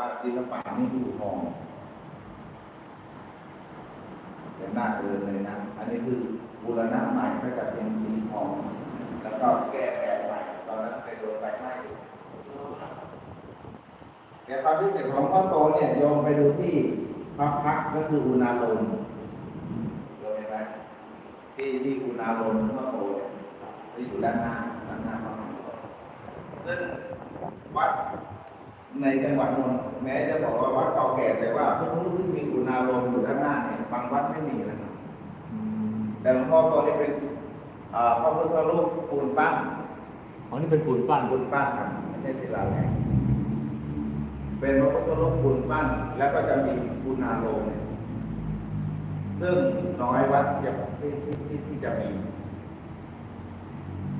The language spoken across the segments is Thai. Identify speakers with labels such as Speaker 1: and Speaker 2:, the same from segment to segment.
Speaker 1: ว่าศิลปะนี่ดูทองแต่หน้าเดินเลยนะ อันนี้คือบูรณะใหม่ก็จะเป็นสีทอง แล้วก็แก้แบบใหม่ ตอนนั้นเป็นโดนไฟไหม้อยู่แต่ความพิเศษของพ่อโตเนี่ยโยมไปดูที่พระพักก็คืออุณาลมโยมเห็นไหมที่ที่อุณาลมพ่อโตเนี่ยที่อยู่ด้านหน้าด้านหน้าพระพักตร์ซึ่งวัด ในจังหวัดนนท์แม้จะบอกว่าวัดเก่าแก่แต่ว่าพระพุทธรูปที่มีอุณาโลมอยู่ด้านหน้าเนี่ยบางวัดไม่มีนะครับแต่หลวงพ่อโตนี่เป็นเอ่อพระพุทธรูปปูนปั้น
Speaker 2: อ๋อนี่เป็นปูนปั้น
Speaker 1: ปูนปั้นครับไม่ใช่ศิลาแรงเป็นพระพุทธรูปปูนปั้น แล้วก็จะมีปูนาโลมเนี่ยซึ่งน้อยวัดที่จะที่ที่ที่ที่จะมี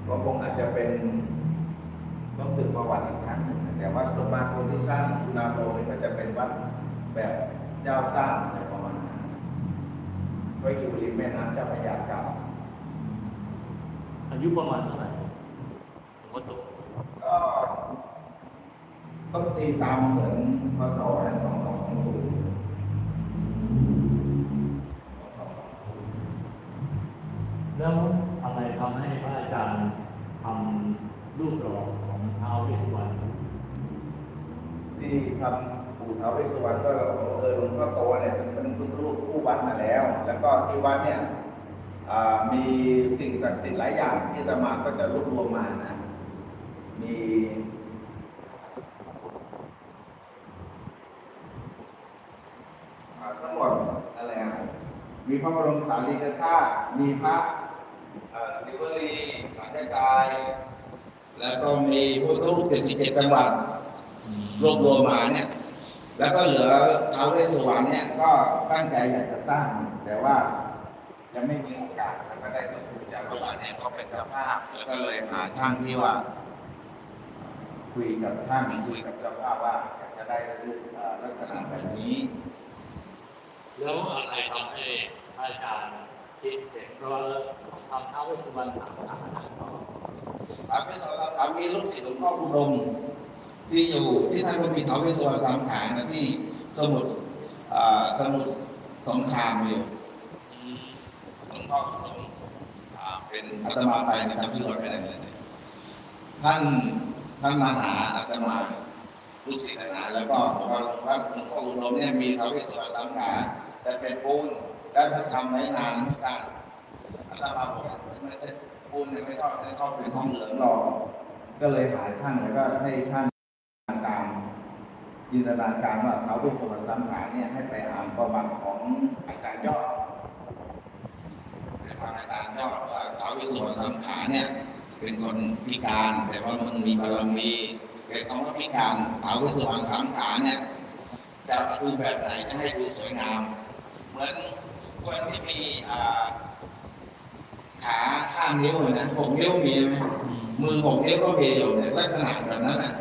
Speaker 1: ก็คงอาจจะเป็นต้องสืบประวัติอีกครั้งหนึ่งนะ แต่ว่าส่วนมาคนที่สร้างปูนาโลนี่ก็จะเป็นวัดแบบเจ้าสร้างอะไรประมาณนั้นก็อยู่ริมแม่น้ำเจ้าพระยาเก่า
Speaker 2: อายุประมาณเท่าไหร่หลวงพ่อโต
Speaker 1: ก็ต้องตีตามเหมือนพศนะสองสองสองศูนย์
Speaker 2: แล้วอะไรทำให้พระอาจารย์ทำรูปหล่อของเท้าวเวสสุวรรณ
Speaker 1: ที่ทำปู่ท้าวเวสสุวรรณก็เออหลวงพ่อโตเนี่ยเป็นพุทธรูปคู่วัดมาแล้ว แล้วก็ที่วัดเนี่ยมีสิ่งศักดิ์สิทธิ์หลายอย่างที่ตมาก็จะรวบรวมมานะ มีทั้งหมดอะไรอะมีพระบรมสารีริกธาตุมีพระเอ่อศิวลีสังฆกาย แล้วก็มีพุทธรูปเจ็ดสิบเจ็ดจังหวัด รวบรวมมาเนี่ย แล้วก็เหลือท้าวเวสสุวรรณเนี่ย ก็ตั้งใจอยากจะสร้าง แต่ว่ายังไม่มีโอกาสแล้วก็ได้ตัวครูจากจังหวัดเนี่ยเขาเป็นเจ้าภาพแล้วก็เลยหาช่างที่ว่า คุยกับช่างคุยกับเจ้าภาพว่าอยากจะได้รูปเอ่อลักษณะแบบนี้
Speaker 2: แล้วอะไรทำให้พระอาจารย์คิดเห็นว่าต้องทำท้าวเวสสุวรรณสามขานะ
Speaker 1: ถามพี่สอนถามมีลูกศิษย์หลวงพ่ออุดม ที่อยู่ที่ท่านก็มีทาวเวสสุวรรณสามขานะที่สมุทรสมุทรสงครามอยู่หลวงพ่ออุดมอ่าเป็นอาตมาไปในทำที่รถไปไหนเลยท่านท่านมาหาอาตมาลูกศิษย์อาตมาแล้วก็บอกว่าว่าหลวงพ่ออุดมเนี่ยมีทาวเวสสุวรรณสามขาแต่เป็นปูนแล้วถ้าทำไว้นานไม่ได้อาตมาบอกว่าไม่ใช่ปูนเนี่ยไม่ชอบไม่ชอบเป็นทองเหลืองหรอกก็เลยหาช่างแล้วก็ให้ช่าง ตามจินตนาการว่าท้าวเวสสุวรรณสามขาเนี่ยให้ไปอ่านประวัติของอาจารย์ยอดฟังอาจารย์ยอดว่าท้าววิสวรรณสังขารเนี่ยเป็นคนพิการแต่ว่ามันมีบารมีแต่คำว่าพิการท้าววิสวรรณสังขารเนี่ยจะดูแบบไหนจะให้ดูสวยงาม เหมือนคนที่มีอ่าขาห้านิ้วเลยนะหกนิ้วมีไหมมือหกนิ้วก็มีอยู่ในลักษณะแบบนั้นน่ะ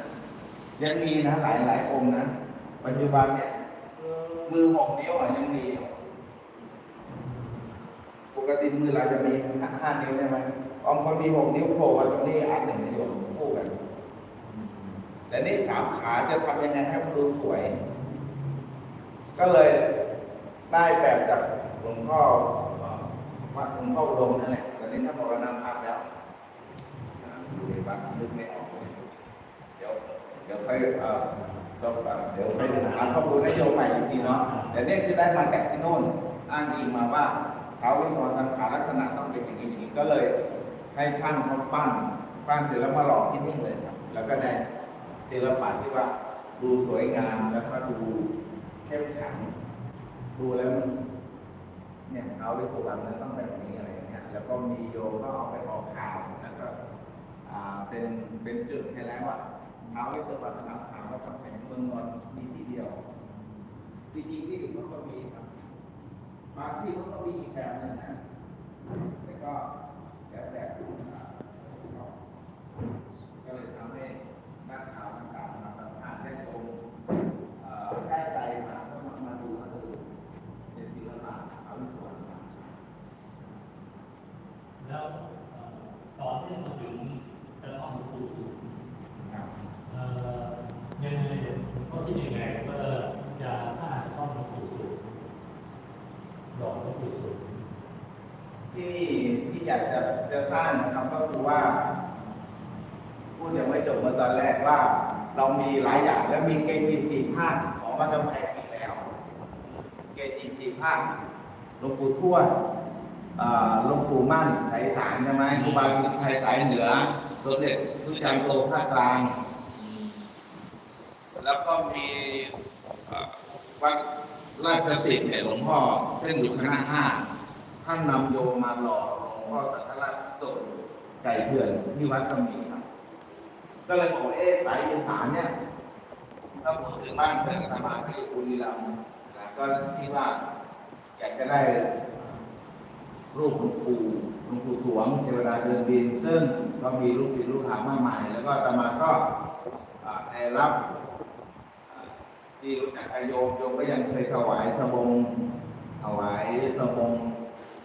Speaker 1: ยังมีนะหลายหลายองค์นะ ปัจจุบันเนี่ย มือหกนิ้วอะยังมี ปกติมือเราจะมีห้านิ้วใช่ไหมบางคนมีหกนิ้วโผล่มาตรงนี้อันหนึ่งนิ้วคู่กันแต่นี่สามขาจะทำยังไงให้มันดูสวย ก็เลยได้แบบจากหลวงพ่อเอ่อวัดหลวงพ่ออุดมนั่นแหละตอนนี้ท่านมรณภาพแล้วอ่าอยู่ในวัดนึกไม่ออกเลยเดี๋ยว เดี๋ยว ค่อยเอ่อจบก่อนเดี๋ยวไปดูหาข้อมูลนโยบายอีกทีเนาะแต่เนี่ยคือได้มาจากที่โน่นอ้างอิงมาว่าเขาวิศวสังขารลักษณะต้องเป็นอย่างนี้อย่างนี้ก็เลย ให้ช่างเขาปั้นปั้นเสร็จแล้วมาหล่อที่นี่เลยครับ แล้วก็ได้ศิลปะที่ว่าดูสวยงามแล้วก็ดูเข้มขลังดูแล้วมันเนี่ยเขาวิศวรรณนั้นต้องแบบนี้อะไรอย่างเงี้ยแล้วก็มีโยก็เอาไปออกข่าวแล้วก็อ่าเป็นเป็นจุดให้แล้วว่า ท้าวิสวรรณสังขารว่าต้องแข่งเมืองนนท์มีที่เดียวจริงๆที่อื่นเขาก็มีครับบางที่เขาก็มีอีกแบบหนึ่งนะแต่ก็แล้วแต่ผู้อ่าก็เลยทำให้นักข่าวต่างๆมาสัมภาษณ์ได้ตรงเอ่อได้ใจมาก็มามาดูมาดูเป็นศิลปะเอาวิศวกรรม
Speaker 2: แล้วเอ่อตอนที่มาถึงจะต้องปูสูง
Speaker 1: ครับ
Speaker 2: เอ่อยังไงเขาคิดยังไงว่า ที่ที่
Speaker 1: อยากจะจะสร้างนะครับก็คือว่า พูดยังไม่จบเมื่อตอนแรกว่า เรามีหลายอย่างและมีเกจิสี่ภาคของวัดกำแพงอีกแล้ว เกจิสี่ภาคหลวงปู่ทวดหลวงปู่มั่นไสายสารใช่ไหมครูบาศรีไทยสายเหนือสมเด็จพระจันทร์โตภาคกลาง แล้วก็มีวัดราชสิทธิ์เนี่ยหลวงพ่อเส้นอยู่คณะห้า ท่านนำโยมมาหล่อหลวงพ่อสังฆราชสดไก่เถื่อนที่วัดก็มีครับ ก็เลยบอกว่าเอ๊ะสายอีสานเนี่ยถ้าพูดถึงบ้านเพื่อนอาตมาก็อยู่บุรีรัมย์นะก็คิดว่าอยากจะได้รูปหลวงปู่หลวงปู่สวงเทวดาเดินดิน ซึ่งก็มีลูกศิษย์ลูกหามากมาย แล้วก็อาตมาก็อ่าได้รับที่รู้จักกับโยมโยมก็ยังเคยถวายสบงถวายสบง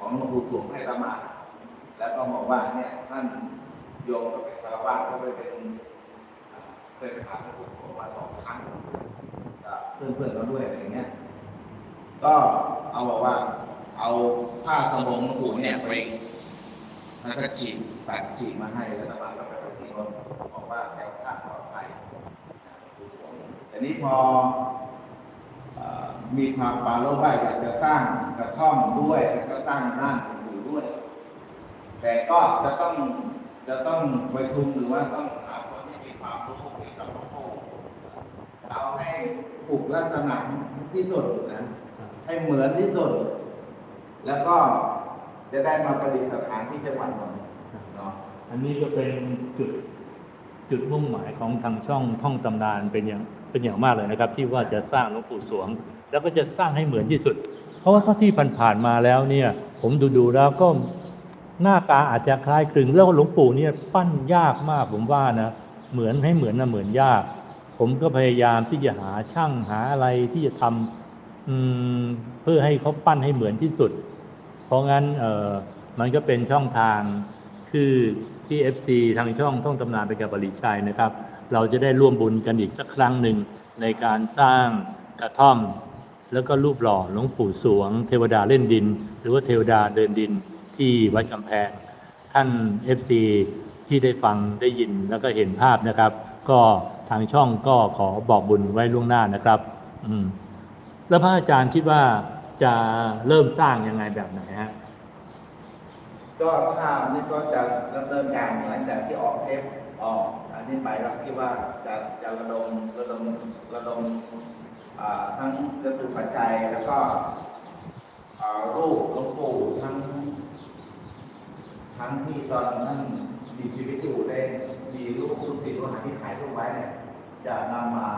Speaker 1: ของหลวงปู่สวงให้อามา แล้วก็บอกว่าเนี่ยท่านโยมก็เป็นคารวะก็ไปเป็นเคยไปหาหลวงปู่สวงมาสองครั้งกับเพื่อนเราด้วยอะไรอย่างเงี้ย ก็เอาบอกว่า เอาผ้าสบงหลวงปู่เนี่ยไปแล้วก็ฉีกตัดฉีกมาให้แล้วตะวันก็ไปปฏิบัติบอกว่าแถวท่าปลอดภัยแต่นี้พอ มีความปรารถว่าอยากจะสร้างกระท่อมด้วย แล้วก็สร้างร่างหลวงปู่ด้วย แต่ก็จะต้องจะต้องไปทุนหรือว่าต้องหาคนที่มีความรู้เกี่ยวกับหลวงปู่เอาให้ถูกลักษณะที่สุดนะให้เหมือนที่สุด แล้วก็จะได้มาประดิษฐานที่จังหวัดนนท์เนาะ
Speaker 3: อันนี้ก็เป็นจุด จุดมุ่งหมายของทางช่องท่องตำนานเป็นอย่างเป็นอย่างมากเลยนะครับ ที่ว่าจะสร้างหลวงปู่สวง แล้วก็จะสร้างให้เหมือนที่สุด เพราะว่าเท่าที่ผ่านๆมาแล้วเนี่ย ผมดูดูๆแล้วก็หน้าตาอาจจะคล้ายคลึงแล้วหลวงปู่เนี่ยปั้นยากมากผมว่านะเหมือนให้เหมือนนะเหมือนยาก ผมก็พยายามที่จะหาช่างหาอะไรที่จะทำอืมเพื่อให้เขาปั้นให้เหมือนที่สุด เพราะงั้นเออมันก็เป็นช่องทางคือ ที่ FC ทางช่องท่องตำนานไปกับบริชัยนะครับ เราจะได้ร่วมบุญกันอีกสักครั้งหนึ่งในการสร้างกระท่อม แล้วก็รูปหล่อหลวงปู่สวง เทวดาเล่นดิน หรือว่าเทวดาเดินดินที่วัดกำแพง ท่าน FC ที่ได้ฟังได้ยินแล้วก็เห็นภาพนะครับ ก็ทางช่องก็ขอบอกบุญไว้ล่วงหน้านะครับ อืมแล้วพระอาจารย์คิดว่าจะเริ่มสร้างยังไงแบบไหนฮะ
Speaker 1: ก็ถ้านี่ก็จะดำเนินการหลังจากที่ออกเทปออกอันนี้ไปแล้วที่ว่าจะจะระดมระดมระดมทั้งจตุปัจจัยแล้วก็รูปหลวงปู่ทั้ง ทั้งที่ตอนท่านมีชีวิตอยู่ได้มีรูปรูปศิลป์รูปหาที่ถ่ายรูปไว้เนี่ยจะนำมา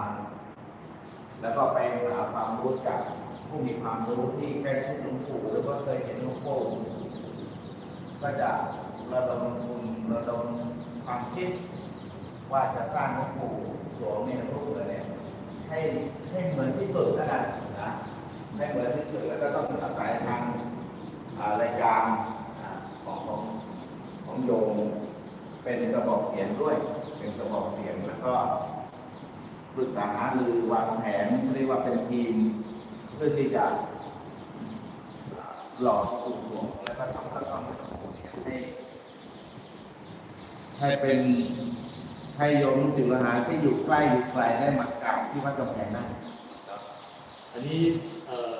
Speaker 1: แล้วก็ไปหาความรู้จากผู้มีความรู้ที่ใกล้ชิดหลวงปู่หรือว่าเคยเห็นหลวงปู่ ก็จะระดมทุนระดมความคิด ว่าจะสร้างหลวงปู่สวมเนี่ยรูปเลยเนี่ยให้ให้เหมือนที่สุดแล้วกันนะให้เหมือนที่สุดแล้วก็ต้องอาศัยทางรายการของของของโยมเป็นกระบอกเสียงด้วย เป็นกระบอกเสียงแล้วก็ปรึกษาหารือวางแผนเรียกว่าเป็นทีมเพื่อที่จะหล่อปลูกสวงแล้วก็ทำกระท่อม ให้ให้เป็นให้โยมลูกศิษย์ลูกหาที่อยู่ใกล้อยู่ไกลได้มากราบที่วัดกำแพงได้
Speaker 3: อันนี้เอ่อ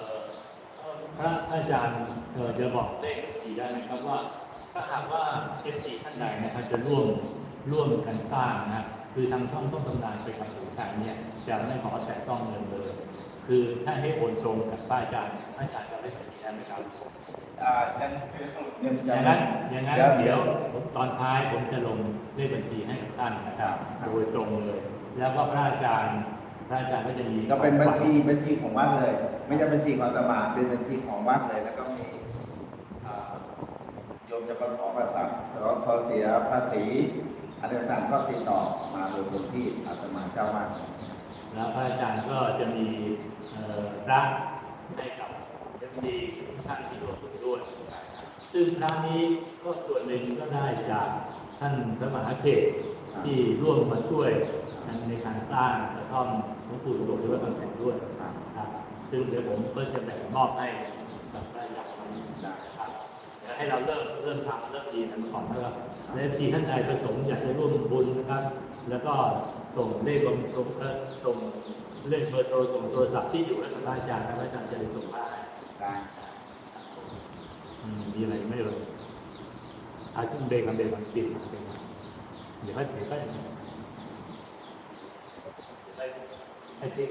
Speaker 3: พระอาจารย์เอ่อจะบอกเลขสี่ได้ไหมครับว่าถ้าหากว่าเอฟซีท่านใดนะครับจะร่วมร่วมกันสร้างนะคือทางช่องต้องตำนานไปกับผู้ชายเนี่ยจะไม่ขอแตะต้องเงินเลย คือถ้าให้โอนตรงกับพระอาจารย์พระอาจารย์จะได้บัญชีได้ไหมครับ
Speaker 1: อ่ายังยัง
Speaker 3: อ
Speaker 1: จะ
Speaker 3: ย่างนั้นอย่างนั้นเดี๋ยวผมตอนท้ายผมจะลงเลขบัญชีให้กับท่านนะครับโดยตรงเลย แล้วก็พระอาจารย์พระอาจารย์ก็จะมี
Speaker 1: ก็เป็นบัญชีบัญชีของวัดเลย ไม่ใช่บัญชีของอาตมาเป็นบัญชีของวัดเลย แล้วก็มีอ่าโยมจะประกอบภาษาแล้วพอเสียภาษีอะไรต่างๆก็ติดต่อมาโดยคนที่อาตมาเจ้าวาด
Speaker 3: แล้วพระอาจารย์ก็จะมีพระให้กับเอฟซีท่านที่ร่วมด้วยซึ่งพระนี้ก็ส่วนหนึ่งก็ได้จากท่านพระมหาเขตที่ร่วมมาช่วยในการสร้างกระท่อมหลวงปู่สวงหรือว่าต่งด้วยครับซึ่งเดี๋ยวผมก็จะแบ่งมอบให้กับพระอาจารย์นะครับให้เราเริ่มเริ่มทำเริ่มดีกันก่อนแล้ว ก็ในทีท่านใดประสงค์อยากจะร่วมบุญนะครับ แล้วก็ส่งเลขบัญชีเอ่อส่งเลขเบอร์โทรส่งโทรศัพท์ที่อยู่ให้กับพระอาจารย์นะพระอาจารย์จะได้ส่งมาให้
Speaker 1: ได้
Speaker 4: อืมมีอะไรไม่เลยอาจจะเบรกกันเบรกกันปิดเบรกกันเดี๋ยวให้เดี๋ยวให้
Speaker 3: ให้ให้ที่